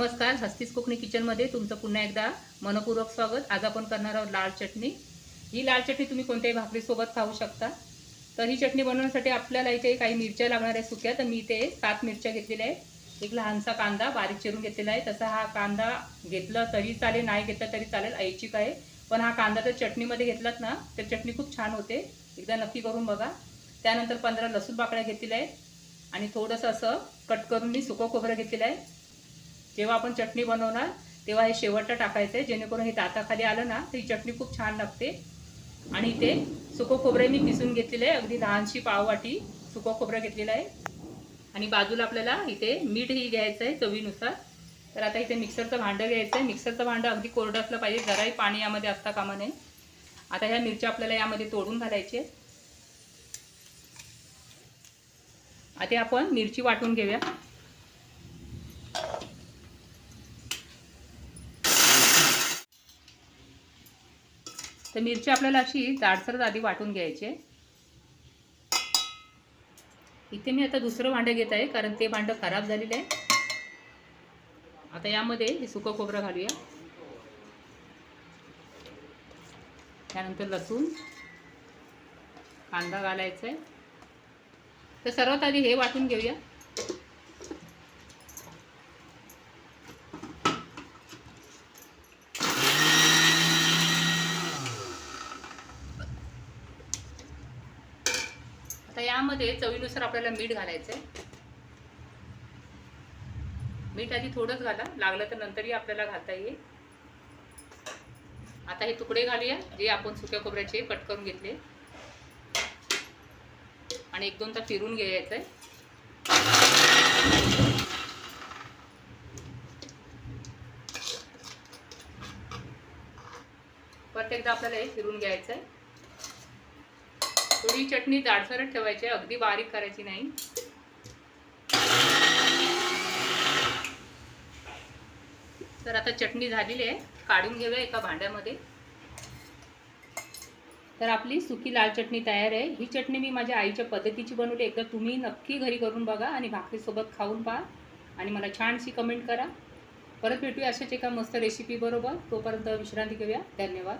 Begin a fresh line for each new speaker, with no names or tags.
नमस्कार हस्तीस कोकणी किचनमध्ये तुमचं पुन्हा एकदा मनपूर्वक स्वागत. आज आपण करणार आहोत लाल चटणी. ही लाल चटणी तुम्ही कोणत्याही भाकरीसोबत खाऊ शकता. तर ही चटणी बनवण्यासाठी आपल्याला इथे काही मिरच्या लागणार आहे सुक्या. तर मी इथे सात मिरच्या घेतलेल्या आहेत. एक लहानसा कांदा बारीक चिरून घेतलेला आहे. तसा हा कांदा घेतला तरी चालेल नाही घेतला तरी चालेल ऐच्छिक आहे. पण हा कांदा जर चटणीमध्ये घेतलात ना तर चटणी खूप छान होते. एकदा नक्की करून बघा. त्यानंतर पंधरा लसूण बाकड्या घेतलेल्या आहेत. आणि थोडंसं असं कट करून मी सुकं खोबरं घेतलेलं आहे. जेव्हा आपण चटणी बनवणार तेव्हा हे शेवटचं टाकायचं आहे. जेणेकरून हे ताताखाली आलं ना तर ही चटणी खूप छान लागते. आणि इथे सुकं खोबरं मी पिसून घेतलेलं आहे. अगदी लहानशी पाववाटी सुकं खोबरं घेतलेलं आहे. आणि बाजूला आपल्याला इथे मीठही घ्यायचं आहे चवीनुसार. तर आता इथे मिक्सरचं भांडं घ्यायचं आहे. मिक्सरचं भांडं अगदी कोरडं असलं पाहिजे. जराही पाणी यामध्ये असता कामा नये. आता ह्या मिरच्या आपल्याला यामध्ये तोडून घालायचे आहे आता आपण मिरची वाटून घेऊया. तर मिरची आपल्याला अशी जाडसरच आधी वाटून घ्यायची आहे. इथे मी आता दुसरं भांडं घेत आहे कारण ते भांडं खराब झालेलं आहे. आता यामध्ये हे सुकं खोबरं घालूया. त्यानंतर लसूण कांदा घालायचा आहे. तर सर्वात आधी हे वाटून घेऊया. आता यामध्ये चवीनुसार आपल्याला मीठ घालायचं आहे मीठ आधी थोडंच घाला लागलं तर नंतरही आपल्याला घालता येईल. आता हे तुकडे घालूया जे आपण सुक्या खोबऱ्याचे कट करून घेतले. आणि एक दोनदा फिरून घ्यायचं आहे परत एकदा आपल्याला हे फिरून घ्यायचं आहे थोडी चटणी जाडसरच ठेवायची आहे. अगदी बारीक करायची नाही. तर आता चटणी झालेली आहे. काढून घेऊया एका भांड्यामध्ये. तर आपली सुकी लाल चटणी तयार आहे. ही चटणी मी माझ्या आईच्या पद्धतीची बनवली. एकदा तुम्ही नक्की घरी करून बघा आणि भाकरीसोबत खाऊन पहा. आणि मला छानशी कमेंट करा. परत भेटूया अशाच एका मस्त रेसिपी बरोबर. तोपर्यंत विश्रांती घेऊया. धन्यवाद.